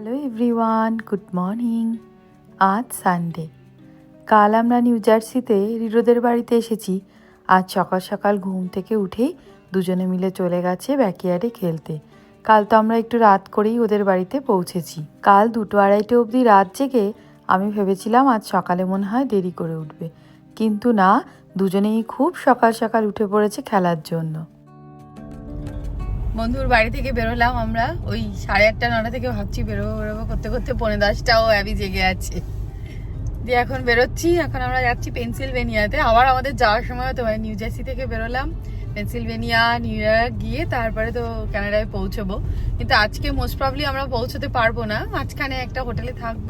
Hello everyone good morning আজ Sunday কাল আমরা নিউ জার্সিতে রিরোদের বাড়িতে এসেছি। আজ সকাল সকাল ঘুম থেকে উঠেই দুজনে মিলে চলে গেছে ব্যাকয়ার্ডে খেলতে। কাল তো আমরা একটু রাত করেই ওদের বাড়িতে পৌঁছেছি। কাল দুটো আড়াইটে অবধি রাত জেগে আমি ভেবেছিলাম আজ সকালে মনে হয় দেরি করে উঠবে। কিন্তু না, দুজনেই খুব সকাল সকাল উঠে পড়েছে খেলার জন্য। বন্ধুর বাড়ি থেকে বেরোলাম আমরা। ওই সাড়ে আটটা, নটা থেকে ভাবছি বেরোবো বেরোবো করতে করতে পৌনে দশটাও অ্যাবি জেগে আছে। দিয়ে এখন বেরোচ্ছি। এখন আমরা যাচ্ছি পেন্সিলভেনিয়াতে। আবার আমাদের যাওয়ার সময় তো নিউ জার্সি থেকে বেরোলাম। পেনসিলভেনিয়া নিউ ইয়র্ক গিয়ে তারপরে তো কানাডায় পৌঁছবো। কিন্তু আজকে মোস্ট প্রবলি আমরা পৌঁছতে পারব না। মাঝখানে একটা হোটেলে থাকব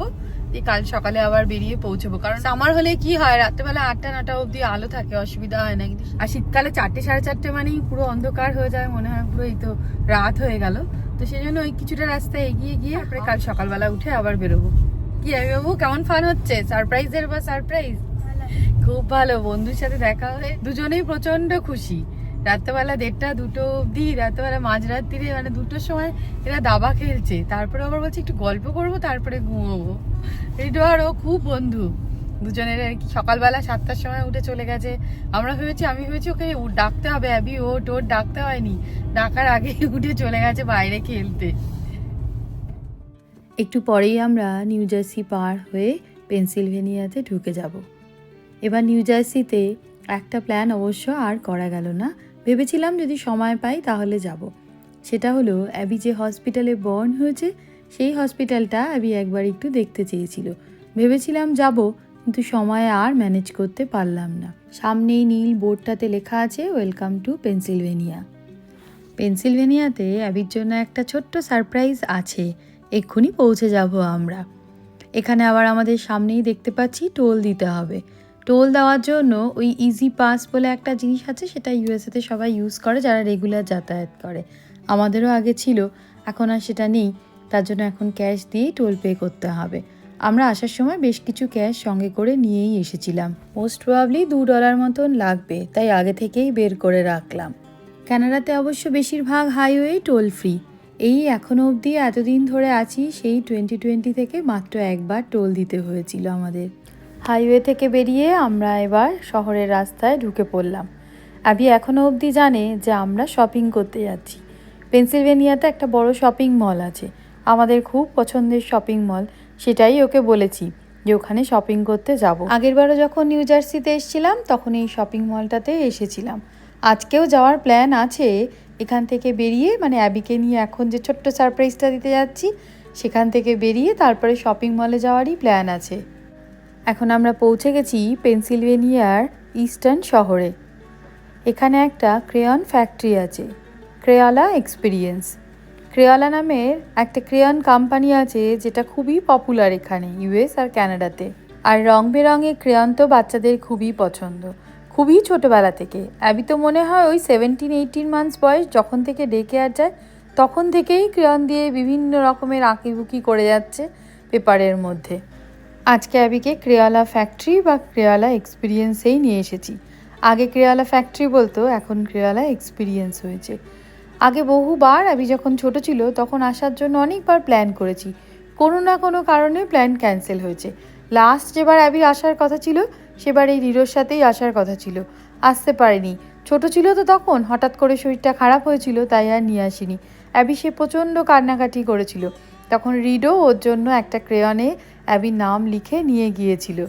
দিয়ে কাল সকালে আবার বেরিয়ে পৌঁছবো। কারণ আমার হলে কি হয় রাত্রেবেলা আটটা নটা অবধি আলো থাকে অসুবিধা হয় না কিন্তু। আর শীতকালে চারটে সাড়ে চারটে মানেই পুরো অন্ধকার হয়ে যায় মনে হয় পুরো এই তো রাত হয়ে গেল। তো সেই জন্য ওই কিছুটা রাস্তা এগিয়ে গিয়ে তারপরে কাল সকালবেলা উঠে আবার বেরোবো। কি আমি বাবু কেমন ফান হচ্ছে? সারপ্রাইজের বা সারপ্রাইজ খুব ভালো বন্ধুর সাথে দেখা হয়ে দুজনেই প্রচণ্ড খুশি। রাত্রেবেলা দেড়টা, দুটো অবধি, রাত্রেবেলা মাঝরাত্রিরে মানে দুটোর সময় এরা দাবা খেলছে। তারপরে আবার বলছে, একটু গল্প করব, তারপরে ঘুমোবো। রিডো আর ও খুব বন্ধু। দুজনের আর কি, সকালবেলা সাতটার সময় উঠে চলে গেছে। আমরা ভেবেছি, আমি ভেবেছি ওকে ডাকতে হবে, অ্যাবি, ও, টোর ডাকতে হয়নি। ডাকার আগে উঠে চলে গেছে বাইরে খেলতে। একটু পরেই আমরা নিউ জার্সি পার হয়ে পেনসিলভেনিয়াতে ঢুকে যাব। এবার নিউ জার্সিতে একটা প্ল্যান অবশ্য আর করা গেল না। ভেবেছিলাম যদি সময় পাই তাহলে যাব। সেটা হলো, অ্যাবি যে হসপিটালে বর্ন হয়েছে, সেই হসপিটালটা অ্যাবি একবার একটু দেখতে চেয়েছিল। ভেবেছিলাম যাব, কিন্তু সময় আর ম্যানেজ করতে পারলাম না। সামনেই নীল বোর্ডটাতে লেখা আছে ওয়েলকাম টু পেনসিলভেনিয়া পেনসিলভেনিয়াতে অ্যাবির জন্য একটা ছোট্ট সারপ্রাইজ আছে। এক্ষুনি পৌঁছে যাব আমরা। এখানে আবার আমাদের সামনেই দেখতে পাচ্ছি টোল দিতে হবে। টোল দেওয়ার জন্য ওই ইজি পাস বলে একটা জিনিস আছে, সেটা ইউএসএতে সবাই ইউজ করে, যারা রেগুলার যাতায়াত করে। আমাদেরও আগে ছিল, এখন আর সেটা নেই। তার জন্য এখন ক্যাশ দিয়েই টোল পে করতে হবে। আমরা আসার সময় বেশ কিছু ক্যাশ সঙ্গে করে নিয়েই এসেছিলাম। মোস্ট প্রবাবলি দু ডলার মতন লাগবে, তাই আগে থেকেই বের করে রাখলাম। কানাডাতে অবশ্য বেশিরভাগ হাইওয়ে টোল ফ্রি এই এখনও অবধি এতদিন ধরে আছি, সেই টোয়েন্টি টোয়েন্টি থেকে মাত্র একবার টোল দিতে হয়েছিল আমাদের। হাইওয়ে থেকে বেরিয়ে আমরা এবার শহরের রাস্তায় ঢুকে পড়লাম। আবি এখনও অবধি জানে যে আমরা শপিং করতে যাচ্ছি। পেনসিলভেনিয়াতে একটা বড় শপিং মল আছে। আমাদের খুব পছন্দের শপিং মল সেটাই ওকে বলেছি যে ওখানে শপিং করতে যাব। আগেরবারও যখন নিউ জার্সিতে এসেছিলাম, তখন এই শপিং মলটাতে এসেছিলাম। আজকেও যাওয়ার প্ল্যান আছে। এখান থেকে বেরিয়ে মানে অ্যাবিকে নিয়ে এখন যে ছোট্ট সারপ্রাইজটা দিতে যাচ্ছি, সেখান থেকে বেরিয়ে তারপরে শপিং মলে যাওয়ারই প্ল্যান আছে। এখন আমরা পৌঁছে গেছি পেনসিলভেনিয়ার ইস্টার্ন শহরে। এখানে একটা ক্রেয়ন ফ্যাক্টরি আছে, ক্রেয়ালা এক্সপিরিয়েন্স। ক্রেয়ালা নামের একটা ক্রেয়ন কোম্পানি আছে যেটা খুবই পপুলার এখানে ইউএস আর কানাডাতে আর রং বেরঙের ক্রেয়ন তো বাচ্চাদের খুবই পছন্দ। খুবই ছোটোবেলা থেকে। অ্যাবি তো মনে হয় ওই সেভেন্টিন এইটিন মান্থস বয়স যখন থেকে ডেকে আর যায়, তখন থেকেই ক্রেয়ন দিয়ে বিভিন্ন রকমের আঁকিবুকি করে যাচ্ছে পেপারের মধ্যে। আজকে অ্যাবিকে ক্রেয়ালা ফ্যাক্টরি বা ক্রিয়ালা এক্সপিরিয়েন্সেই নিয়ে এসেছি। আগে ক্রেয়ালা ফ্যাক্টরি বলতো, এখন ক্রিয়ালা এক্সপিরিয়েন্স হয়েছে। আগে বহুবার অ্যাবি যখন ছোট ছিল, তখন আসার জন্য অনেকবার প্ল্যান করেছি। কোনো না কোনো কারণে প্ল্যান ক্যান্সেল হয়েছে। লাস্ট যেবার অ্যাবির আসার কথা ছিল, সেবার এই রিরোর সাথেই আসার কথা ছিল। আসতে পারেনি। ছোট ছিল তো তখন, হঠাৎ করে শরীরটা খারাপ হয়েছিল, তাই আর নিয়ে আসিনি। অ্যাবি সে প্রচণ্ড কান্নাকাটি করেছিল। তখন রিডো ওর জন্য একটা ক্রেয়নে অ্যাবির নাম লিখে নিয়ে গিয়েছিল।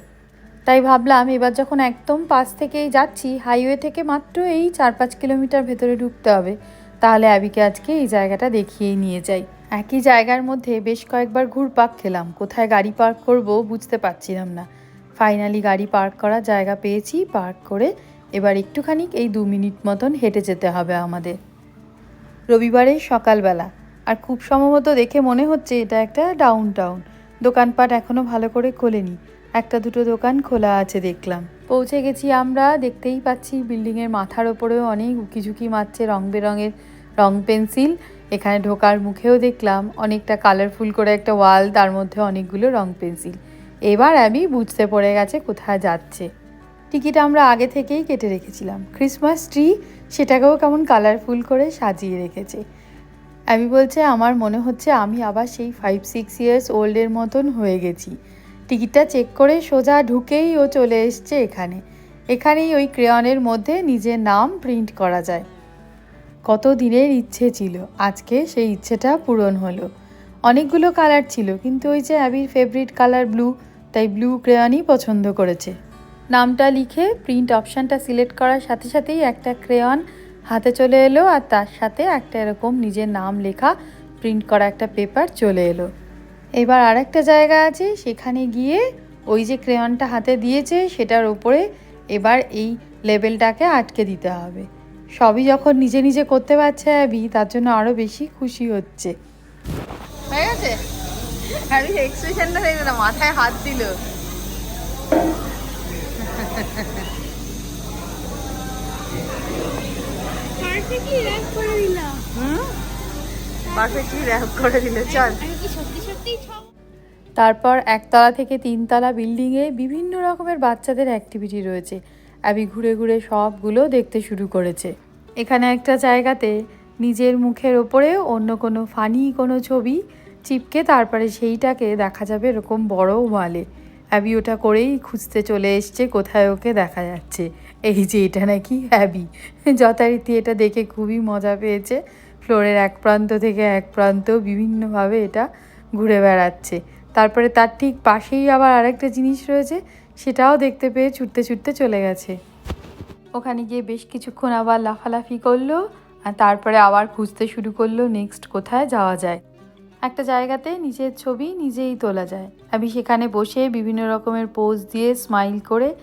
তাই ভাবলাম এবার যখন একদম পাশ থেকেই যাচ্ছি, হাইওয়ে থেকে মাত্র এই চার পাঁচ কিলোমিটার ভেতরে ঢুকতে হবে। তাহলে অ্যাবিকে আজকে এই জায়গাটা দেখিয়েই নিয়ে যাই। একই জায়গার মধ্যে বেশ কয়েকবার ঘুরপাক খেলাম। কোথায় গাড়ি পার্ক করব বুঝতে পারছিলাম না। ফাইনালি গাড়ি পার্ক করার জায়গা পেয়েছি, পার্ক করে এবার একটুখানি এই দু মিনিট মতন হেঁটে যেতে হবে আমাদের। রবিবারের সকালবেলা। আর খুব সম্ভবত দেখে মনে হচ্ছে এটা একটা ডাউন টাউন দোকানপাট এখনও ভালো করে খোলেনি। একটা দুটো দোকান খোলা আছে দেখলাম। পৌঁছে গেছি আমরা, দেখতেই পাচ্ছি বিল্ডিংয়ের মাথার ওপরেও অনেক উকিঝুঁকি মারছে রং বেরঙের রং পেন্সিল। এখানে ঢোকার মুখেও দেখলাম অনেকটা কালারফুল করে একটা ওয়াল, তার মধ্যে অনেকগুলো রং পেন্সিল। এবার আমি বুঝতে পড়ে গেছে কোথায় যাচ্ছে। টিকিট আমরা আগে থেকেই কেটে রেখেছিলাম। ক্রিসমাস ট্রি সেটাকেও কেমন কালারফুল করে সাজিয়ে রেখেছে। আমি বলছে, আমার মনে হচ্ছে আমি আবার সেই ফাইভ সিক্স ইয়ার্স ওল্ডের মতন হয়ে গেছি। টিকিটটা চেক করে সোজা ঢুকেই ও চলে এসছে এখানে। এখানেই ওই ক্রেয়নের মধ্যে নিজের নাম প্রিন্ট করা যায়। কত দিনের ইচ্ছে ছিল, আজকে সেই ইচ্ছেটা পূরণ হলো। অনেকগুলো কালার ছিল, কিন্তু ওই যে অ্যাবির ফেভারিট কালার ব্লু তাই ব্লু ক্রেয়নই পছন্দ করেছে। নামটা লিখে প্রিন্ট অপশানটা সিলেক্ট করার সাথে সাথেই একটা ক্রেয়ন হাতে চলে এলো আর তার সাথে একটা এরকম নিজের নাম লেখা প্রিন্ট করা একটা পেপার চলে এলো। এবার আরেকটা জায়গা আছে, সেখানে গিয়ে ওই যে ক্রেয়নটা হাতে দিয়েছে, সেটার ওপরে এবার এই লেবেলটাকে আটকে দিতে হবে। সবই যখন নিজে নিজে করতে পারছে অ্যাবি তার জন্য আরও বেশি খুশি হচ্ছে। হয়ে গেছে? অ্যাবি এক্সপ্রেশনটা দেখবে না মাথায় হাত দিল। পারফেক্টলি র্যাপ করে দিলাম হুম? পারফেক্টলি র্যাপ করে দিল? চল। আমি কি সত্যি সত্যি তারপর একতলা থেকে তিনতলা বিল্ডিংয়ে বিভিন্ন রকমের বাচ্চাদের অ্যাক্টিভিটি রয়েছে। অ্যাবি ঘুরে ঘুরে সবগুলো দেখতে শুরু করেছে। এখানে একটা জায়গাতে নিজের মুখের ওপরে অন্য কোনো ফানি কোনো ছবি চিপকে তারপরে সেইটাকে দেখা যাবে এরকম বড় ওয়ালে। অ্যাবি ওটা করেই খুঁজতে চলে এসছে কোথায় ওকে দেখা যাচ্ছে। এই যে এটা নাকি অ্যাবি যথারীতি এটা দেখে খুবই মজা পেয়েছে। ফ্লোরের এক প্রান্ত থেকে এক প্রান্ত বিভিন্নভাবে এটা ঘুরে বেড়াচ্ছে। তারপরে তার ঠিক পাশেই আবার আরেকটা জিনিস রয়েছে, সেটাও দেখতে পেয়ে ছুটতে ছুটতে চলে গেছে। ওখানে গিয়ে বেশ কিছুক্ষণ আবার লাফালাফি করল, আর তারপরে আবার খুঁজতে শুরু করল নেক্সট কোথায় যাওয়া যায়। একটা জায়গাতে নিজের ছবি নিজেই তোলা যায়। আমি সেখানে বসে বিভিন্ন রকমের পোজ দিয়ে স্মাইল করে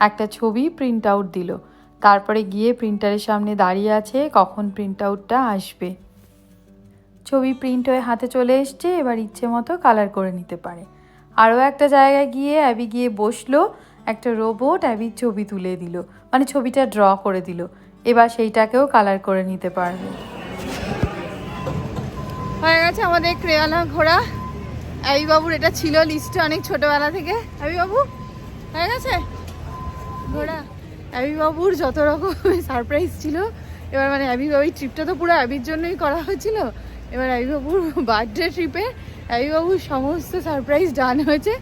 একটা ছবি প্রিন্ট আউট দিল। তারপরে গিয়ে প্রিন্টারের সামনে দাঁড়িয়ে আছে, কখন প্রিন্ট আউটটা আসবে। ছবি প্রিন্ট হয়ে হাতে চলে এসছে, এবার ইচ্ছে মতো কালার করে নিতে পারে। আরও একটা জায়গায় গিয়ে অ্যাবি গিয়ে বসল, একটা রোবট অ্যাবির ছবি তুলে দিল মানে ছবিটা ড্র করে দিল। এবার সেইটাকেও কালার করে নিতে পারবে। হয়ে গেছে আমাদের ক্রেয়ানা ঘোড়া। অ্যাবি বাবুর এটা ছিল লিস্টে অনেক ছোটবেলা থেকে। অ্যাবি বাবু, হয়ে গেছে? ঘোরা অ্যাবি বাবুর যত রকম সারপ্রাইজ ছিল, এবার মানে অ্যাবি বাবুর ট্রিপটা তো পুরো অ্যাবির জন্যই করা হয়েছিল। এবার অ্যাবি বাবুর বার্থডে ট্রিপে অ্যাবি বাবুর সমস্ত সারপ্রাইজ ডান হয়েছে।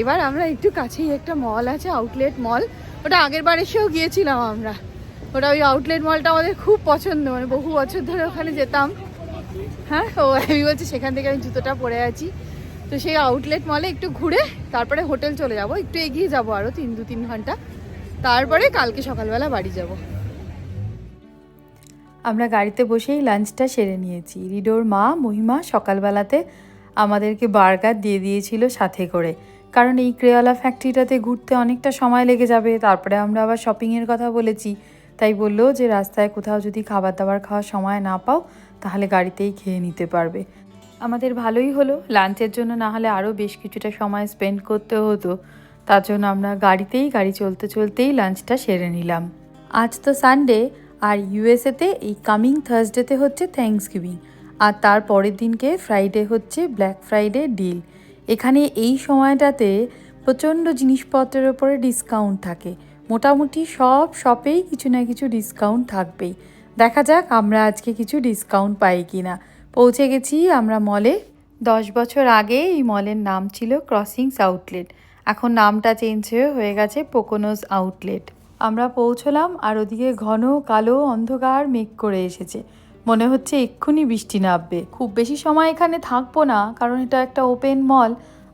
এবার আমরা একটু কাছেই একটা মল আছে আউটলেট মল ওটা আগের বার এসেও গিয়েছিলাম আমরা। ওটা ওই আউটলেট মলটা আমাদের খুব পছন্দ মানে বহু বছর ধরে ওখানে যেতাম। হ্যাঁ ও আমি বলছি, সেখান থেকে আমি জুতোটা পরে আছি। তো সেই আউটলেট মলে একটু ঘুরে তারপরে হোটেল চলে যাব। একটু এগিয়ে যাব আরও তিন, দু, তিন ঘণ্টা। তারপরে কালকে সকালবেলা বাড়ি যাব। আমরা গাড়িতে বসেই লাঞ্চটা সেরে নিয়েছি। রিডোর মা, মহিমা সকালবেলাতে আমাদেরকে বার্গার দিয়ে দিয়েছিল সাথে করে। কারণ এই ক্রেওয়ালা ফ্যাক্টরিটাতে ঘুরতে অনেকটা সময় লেগে যাবে। তারপরে আমরা আবার শপিংয়ের কথা বলেছি। তাই বলল যে, রাস্তায় কোথাও যদি খাবার দাবার খাওয়ার সময় না পাও, তাহলে গাড়িতেই খেয়ে নিতে পারবে। আমাদের ভালোই হলো। লাঞ্চের জন্য না হলে আরও বেশ কিছুটা সময় স্পেন্ড করতে হতো। তার জন্য আমরা গাড়িতেই, গাড়ি চলতে চলতেই লাঞ্চটা সেরে নিলাম। আজ তো সানডে আর ইউএসএতে এই কামিং থার্সডেতে হচ্ছে থ্যাঙ্কস গিভিং আর তার পরের দিনকে ফ্রাইডে হচ্ছে ব্ল্যাক ফ্রাইডে ডিল এখানে এই সময়টাতে প্রচণ্ড জিনিসপত্রের ওপরে ডিসকাউন্ট থাকে। মোটামুটি সব শপেই কিছু না কিছু ডিসকাউন্ট থাকবেই। দেখা যাক আমরা আজকে কিছু ডিসকাউন্ট পাই কি না পৌঁছে গেছি আমরা মলে দশ বছর আগে এই মলের নাম ছিল ক্রসিংস আউটলেট এখন নামটা চেঞ্জ হয়ে গেছে পোকোনোস আউটলেট আমরা পৌঁছলাম আর ওদিকে ঘন, কালো অন্ধকার মেঘ করে এসেছে। মনে হচ্ছে এক্ষুনি বৃষ্টি নামবে। খুব বেশি সময় এখানে থাকব না, কারণ এটা একটা ওপেন মল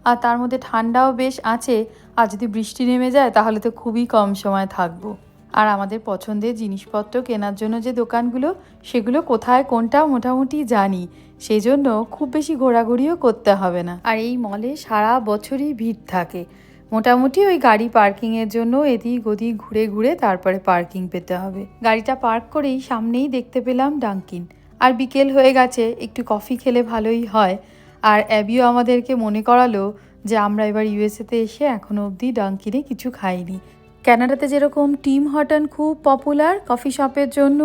আর তার মধ্যে ঠান্ডাও বেশ আছে। আর যদি বৃষ্টি নেমে যায়, তাহলে তো খুবই কম সময় থাকব। আর আমাদের পছন্দের জিনিসপত্র কেনার জন্য যে দোকানগুলো, সেগুলো কোথায় কোনটা মোটামুটি জানি। সেই জন্য খুব বেশি ঘোরাঘুরিও করতে হবে না। আর এই মলে সারা বছরই ভিড় থাকে। মোটামুটি ওই গাড়ি পার্কিংয়ের জন্য এদিক ওদিক ঘুরে ঘুরে তারপরে পার্কিং পেতে হবে। গাড়িটা পার্ক করেই সামনেই দেখতে পেলাম ডাঙ্কিন। আর বিকেল হয়ে গেছে, একটু কফি খেলে ভালোই হয়। আর অ্যাবিও আমাদেরকে মনে করালো যে আমরা এবার ইউএসএতে এসে এখনও অবধি ডাঙ্কিনে কিছু খাইনি। ক্যানাডাতে যেরকম টিম হটন খুব পপুলার কফি শপের জন্য,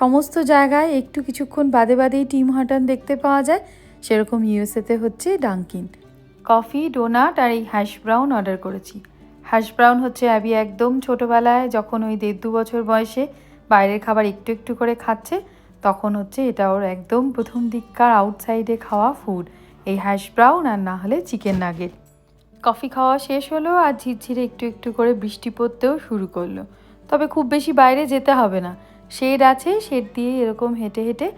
সমস্ত জায়গায় একটু কিছুক্ষণ বাদে বাদেই টিম হটন দেখতে পাওয়া যায়। সেরকম ইউএসএতে হচ্ছে ডাঙ্কিন। কফি, ডোনাট আর এই হ্যাশ ব্রাউন অর্ডার করেছি। হ্যাশ ব্রাউন হচ্ছে অ্যাবি একদম ছোটোবেলায় যখন ওই দেড় দু বছর বয়সে বাইরের খাবার একটু একটু করে খাচ্ছে, তখন হচ্ছে এটা ওর একদম প্রথম দিককার আউটসাইডে খাওয়া ফুড এই হ্যাশ ব্রাউন আর না হলে চিকেন নাগেট কফি খাওয়া শেষ হলো আর ঝিরঝিরে একটু একটু করে বৃষ্টি পড়তেও শুরু করল। তবে খুব বেশি বাইরে যেতে হবে না। শেড আছে, শেড দিয়ে এরকম হেঁটে হেঁটে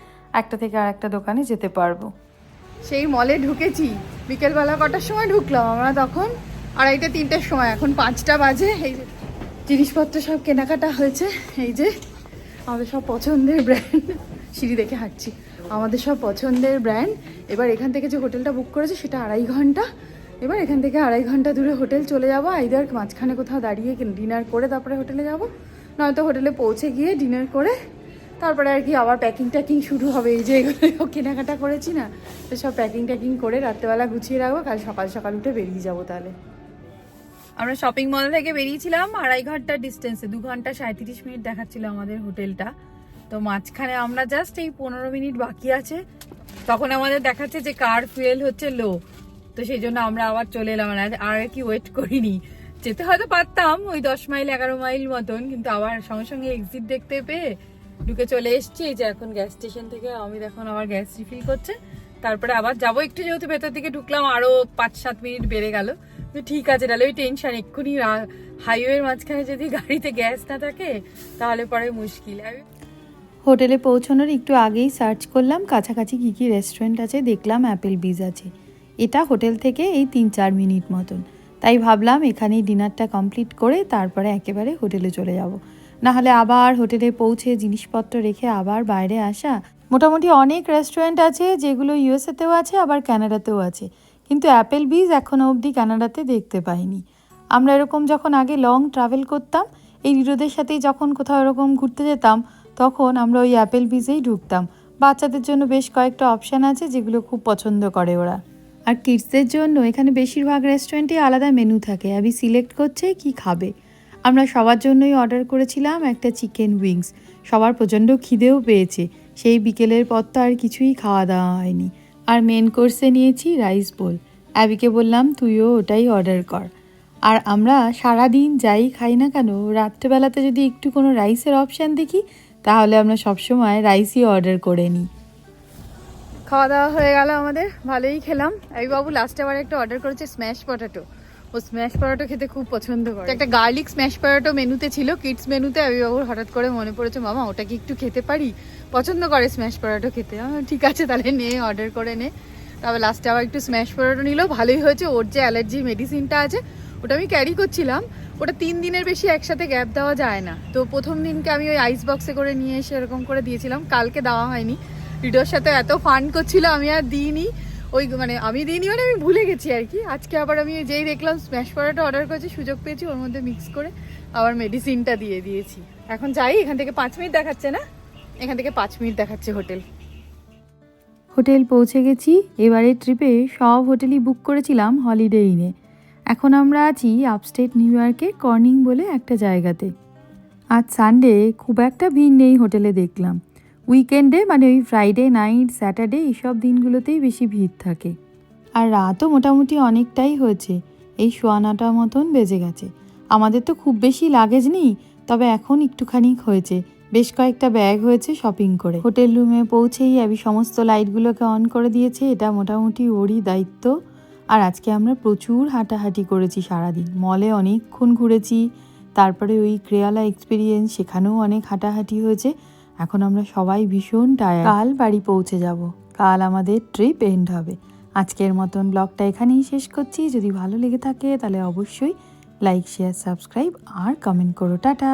একটা থেকে আর একটা দোকানে যেতে পারব। সেই মলে ঢুকেছি। বিকেলবেলা কটার সময় ঢুকলাম আমরা তখন। আড়াইটা, তিনটের সময়। এখন পাঁচটা বাজে। এই যে জিনিসপত্র সব কেনাকাটা হয়েছে। এই যে আমাদের সব পছন্দের ব্র্যান্ড সিঁড়ি দেখে হাঁটছি। আমাদের সব পছন্দের ব্র্যান্ড এবার এখান থেকে যে হোটেলটা বুক করেছে সেটা আড়াই ঘণ্টা। এবার এখান থেকে আড়াই ঘণ্টা দূরে হোটেল চলে যাব, আইদার মাঝখানে কোথাও দাঁড়িয়ে ডিনার করে তারপরে হোটেলে যাব। নয়তো হোটেলে পৌঁছে গিয়ে ডিনার করে তারপরে আর কি আবার প্যাকিং ট্যাকিং শুরু হবে। এই যে এগুলো কেনাকাটা করেছি না, তো সব প্যাকিং ট্যাকিং করে রাত্রেবেলা গুছিয়ে রাখব, কাল সকাল সকাল উঠে বেরিয়ে যাব তাহলে। আমরা শপিং মল থেকে বেরিয়েছিলাম, আড়াই ঘণ্টার ডিস্টেন্সে দু ঘণ্টা সাঁত্রিশ মিনিট দেখাচ্ছিল আমাদের হোটেলটা। তো মাঝখানে আমরা জাস্ট এই পনেরো মিনিট বাকি আছে। তখন আমাদের দেখাচ্ছে যে কার ফুয়েল হচ্ছে লো তো সেই জন্য আমরা আবার চলে এলাম আর কি ওয়েট করিনি। যেতে হয়তো পারতাম ওই দশ মাইল, এগারো মাইল মতন, কিন্তু আবার সঙ্গে সঙ্গে এক্সিট দেখতে পেয়ে ঢুকে চলে এসেছি। যে এখন গ্যাস স্টেশন থেকে অমিত এখন আবার গ্যাস রিফিল করছে। তারপরে আবার যাব একটু যেহেতু ভেতর দিকে ঢুকলাম, আরও পাঁচ সাত মিনিট বেড়ে গেল। তো ঠিক আছে, তাহলে ওই টেনশন এক্ষুনি হাইওয়ের মাঝখানে যদি গাড়িতে গ্যাস না থাকে, তাহলে পরে মুশকিল। হোটেলে পৌঁছানোর একটু আগেই সার্চ করলাম। কাছাকাছি কী কী রেস্টুরেন্ট আছে, দেখলাম অ্যাপেল বিজ আছে। এটা হোটেল থেকে এই তিন চার মিনিট মতন। তাই ভাবলাম এখানেই ডিনারটা কমপ্লিট করে তারপরে একেবারে হোটেলে চলে যাব। না হলে আবার হোটেলে পৌঁছে জিনিসপত্র রেখে আবার বাইরে আসা মোটামুটি অনেক রেস্টুরেন্ট আছে যেগুলো ইউএসএতেও আছে, আবার কানাডাতেও আছে। কিন্তু অ্যাপেল বিজ এখনও অবধি কানাডাতে দেখতে পাইনি। আমরা এরকম যখন আগে লং ট্রাভেল করতাম, এই রিরোদের সাথেই যখন কোথাও এরকম ঘুরতে যেতাম, তখন আমরা ওই অ্যাপেল বিজেই ঢুকতাম। বাচ্চাদের জন্য বেশ কয়েকটা অপশান আছে যেগুলো খুব পছন্দ করে ওরা। আর কিডসদের জন্য এখানে বেশিরভাগ রেস্টুরেন্টে আলাদা মেনু থাকে। আমি সিলেক্ট করছে কি খাবে। আমরা সবার জন্যই অর্ডার করেছিলাম একটা চিকেন উইংস সবার প্রচণ্ড খিদেও পেয়েছে। সেই বিকেলের পর তো আর কিছুই খাওয়া দাওয়া হয়নি। আর মেন কোর্সে নিয়েছি রাইস বোল অ্যাবিকে বললাম, তুইও ওটাই অর্ডার কর। আর আমরা সারা দিন যাই খাই না কেন, রাত্রেবেলাতে যদি একটু কোনো রাইসের অপশান দেখি, তাহলে আমরা সবসময় রাইসই অর্ডার করে নিই। খাওয়া দাওয়া হয়ে গেল আমাদের, ভালোই খেলাম। এই বাবু লাস্টে আবার একটা অর্ডার করেছে স্ম্যাশ পটাটো ও স্ম্যাশ পটাটো খেতে খুব পছন্দ করে। একটা গার্লিক স্ম্যাশ পটাটো মেনুতে ছিল কিডস মেনুতে আমি বাবুর হঠাৎ করে মনে পড়েছে, মামা, ওটা কি একটু খেতে পারি? পছন্দ করে স্ম্যাশ পটাটো খেতে। ঠিক আছে, তাহলে নে অর্ডার করে নে। তারপর লাস্টে আবার একটু স্ম্যাশ পটাটো নিল, ভালোই হয়েছে। ওর যে অ্যালার্জি মেডিসিনটা আছে, ওটা আমি ক্যারি করছিলাম। ওটা তিন দিনের বেশি একসাথে গ্যাপ দেওয়া যায় না। তো প্রথম দিনকে আমি ওই আইস বক্সে করে নিয়ে এসে এরকম করে দিয়েছিলাম। কালকে দেওয়া হয়নি। ভিডিওর সাথে এত ফান করছিল, আমি আর দিইনি। ওই মানে আমি দিইনি মানে আমি ভুলে গেছি আর কি। আজকে আবার আমি যেই দেখলাম স্ম্যাশ পরাটা অর্ডার করেছি, সুযোগ পেয়েছি, ওর মধ্যে মিক্স করে আবার মেডিসিনটা দিয়ে দিয়েছি। এখন যাই, এখান থেকে পাঁচ মিনিট দেখাচ্ছে না? এখান থেকে পাঁচ মিনিট দেখাচ্ছে হোটেল। হোটেল পৌঁছে গেছি। এবারে ট্রিপে সব হোটেলই বুক করেছিলাম হলিডে ইনে এখন আমরা আছি আপস্টেট নিউ ইয়র্কে কর্নিং বলে একটা জায়গাতে। আজ সানডে খুব একটা ভিড় নেই হোটেলে দেখলাম। উইকেন্ডে মানে ওই ফ্রাইডে নাইট স্যাটারডে এইসব দিনগুলোতেই বেশি ভিড় থাকে। আর রাতও মোটামুটি অনেকটাই হয়েছে। এই সোয়া নটার মতন বেজে গেছে। আমাদের তো খুব বেশি লাগেজ নেই, তবে এখন একটুখানি হয়েছে। বেশ কয়েকটা ব্যাগ হয়েছে শপিং করে। হোটেল রুমে পৌঁছেই আমি সমস্ত লাইটগুলোকে অন করে দিয়েছে, এটা মোটামুটি ওরই দায়িত্ব। আর আজকে আমরা প্রচুর হাঁটাহাঁটি করেছি সারাদিন। মলে অনেকক্ষণ ঘুরেছি, তারপরে ওই ক্রেয়ালা এক্সপিরিয়েন্স সেখানেও অনেক হাঁটাহাঁটি হয়েছে। এখন আমরা সবাই ভীষণ টায়ার কাল বাড়ি পৌঁছে যাব। কাল আমাদের ট্রিপ এন্ড হবে। আজকের মতন ব্লগটা এখানেই শেষ করছি। যদি ভালো লেগে থাকে তাহলে অবশ্যই লাইক শেয়ার সাবস্ক্রাইব আর কমেন্ট করো। টাটা!